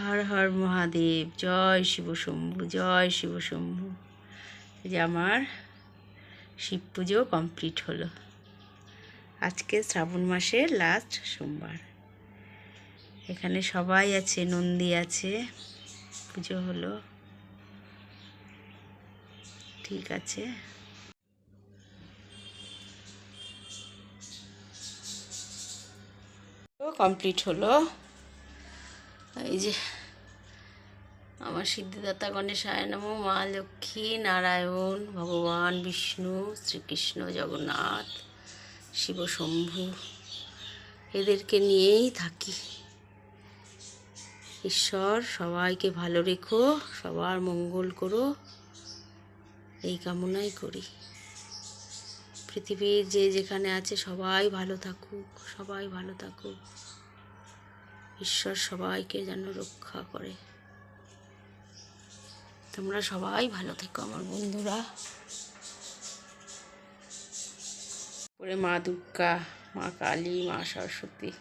হর হর মহাদেব, জয় শিব শম্ভু, জয় শিব শম্ভু। যে আমার শিব পুজো কমপ্লিট হলো। আজকে শ্রাবণ মাসের লাস্ট সোমবার। এখানে সবাই আছে, নন্দী আছে, পুজো হলো। ঠিক আছে। কমপ্লিট হলো। এই যে আমার সিদ্ধিদাতা গণেশায় নম, মা লক্ষ্মী নারায়ণ, ভগবান বিষ্ণু, শ্রীকৃষ্ণ জগন্নাথ, শিব শম্ভু, এদেরকে নিয়েই থাকি। ঈশ্বর, সবাইকে ভালো রেখো, সবার মঙ্গল করো, এই কামনাই করি। পৃথিবীর যে যেখানে আছে সবাই ভালো থাকুক, সবাই ভালো থাকুক। ঈশ্বর সবাইকে যেন রক্ষা করে। তোমরা সবাই ভালো থেকো আমার বন্ধুরা। পরে মা দুর্গা, মা কালী, মা সরস্বতী।